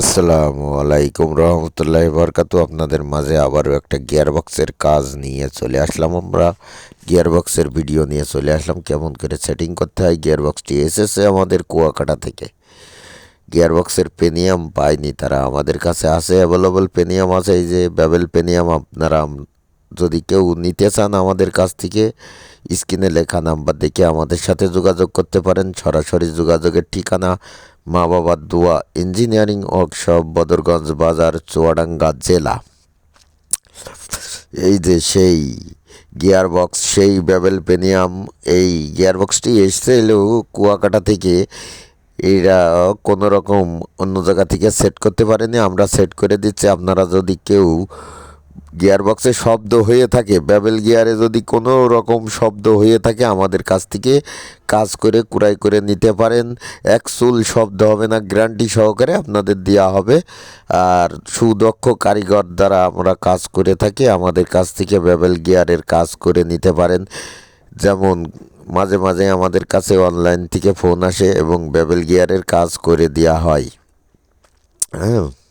আসসালামু আলাইকুম রহমতুল্লাহ বরকাত আপনাদের মাঝে আবারও একটা গিয়ার বক্সের কাজ নিয়ে চলে আসলাম আমরা। গিয়ার বক্সের ভিডিও নিয়ে চলে আসলাম। কেমন করে সেটিং করতে হয়? গিয়ার বক্সটি এসেছে আমাদের কুয়াকাটা থেকে। গিয়ার বক্সের পেনিয়াম পায়নি, তারা আমাদের কাছে আছে অ্যাভেলেবল পেনিয়াম আছে। এই যে ব্যাবেল পেনিয়াম, আপনারা যদি কেউ নিতে চান আমাদের কাছ থেকে, স্ক্রিনে লেখা নাম্বার দেখে আমাদের সাথে যোগাযোগ করতে পারেন। সরাসরি যোগাযোগের ঠিকানা মা বাবার দোয়া, ইঞ্জিনিয়ারিং ওয়ার্কশপ, বদরগঞ্জ বাজার, চুয়াডাঙ্গা জেলা। এই যে সেই গিয়ার বক্স সেই ব্যাবেল পেনিয়াম, এই গিয়ার বক্সটি এসেছিল কুয়াকাটা থেকে। এরা কোনো রকম অন্য জায়গা থেকে সেট করতে পারেনি। আমরা সেট করে দিচ্ছি। আপনারা যদি কেউ গিয়ার বক্সে শব্দ হয়ে থাকে। ব্যাবেল গিয়ারে যদি কোনো রকম শব্দ হয়ে থাকে, আমাদের কাছ থেকে কাজ করে, কুড়াই করে নিতে পারেন। এক চুল শব্দ হবে না, গ্যারান্টি সহকারে আপনাদের দেওয়া হবে। আর সুদক্ষ কারিগর দ্বারা আমরা কাজ করে থাকি, আমাদের কাছ থেকে ব্যাবেল গিয়ারের কাজ করে নিতে পারেন। যেমন, মাঝে মাঝে আমাদের কাছে অনলাইন থেকে ফোন আসে এবং ব্যাবেল গিয়ারের কাজ করে দেওয়া হয়। হ্যাঁ।